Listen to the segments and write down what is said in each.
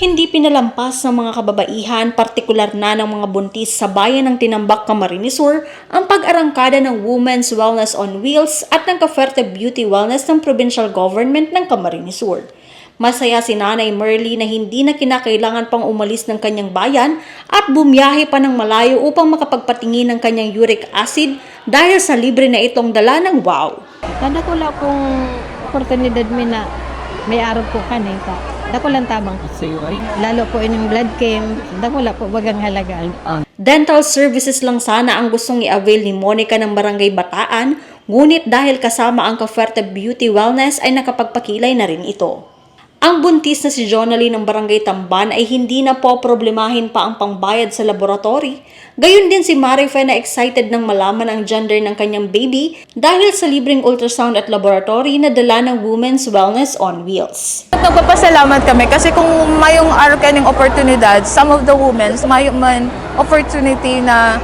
Hindi pinalampas ng mga kababaihan, partikular na ng mga buntis sa bayan ng Tinambak, Camarines Sur, ang pag-arangkada ng Women's Wellness on Wheels at ng Kaferte Beauty Wellness ng Provincial Government ng Camarines Sur. Masaya si Nanay Merly na hindi na kinakailangan pang umalis ng kanyang bayan at bumiyahe pa ng malayo upang makapagpatingin ng kanyang uric acid dahil sa libre na itong dala ng wow. Kada ko lang kung oportunidad mi na may araw ko kanita. Dako lang tabang lalo po ining blood camp, dako lang po bagang halagaan. Dental services lang sana ang gustong i-avail ni Monica ng Barangay Bataan, ngunit dahil kasama ang Kaferte Beauty Wellness ay nakapagpakilay na rin ito. Ang buntis na si Jonally ng Barangay Tamban ay hindi na po problemahin pa ang pangbayad sa laboratory. Gayon din si Marife na excited nang malaman ang gender ng kanyang baby dahil sa libreng ultrasound at laboratory na dala ng Women's Wellness on Wheels. Nagpapasalamat kami kasi kung mayong araw kaning oportunidad, some of the women, may man opportunity na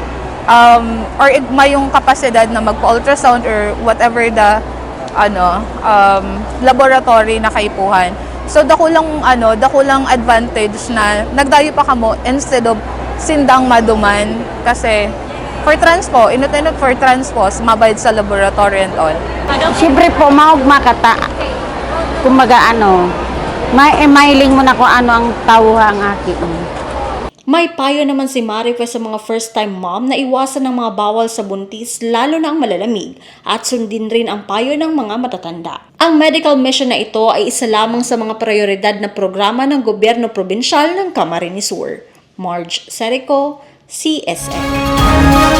um, or mayong kapasidad na magpa-ultrasound or whatever the ano um, laboratory na kaipuhan. So dako lang ano, dako lang advantage na nagdayo pa kamo instead of sindang maduman kasi for transpo, inut-inut for transpo, mabayad sa laboratory and all. Siyempre po, maog makata. Kumbaga ano, may mailing mo na kung ano ang tawhang aki. May payo naman si Marife sa mga first-time mom na iwasan ng mga bawal sa buntis lalo na ang malalamig at sundin rin ang payo ng mga matatanda. Ang medical mission na ito ay isa lamang sa mga prioridad na programa ng gobyerno probinsyal ng Camarines Sur. Marge Serico, CSN.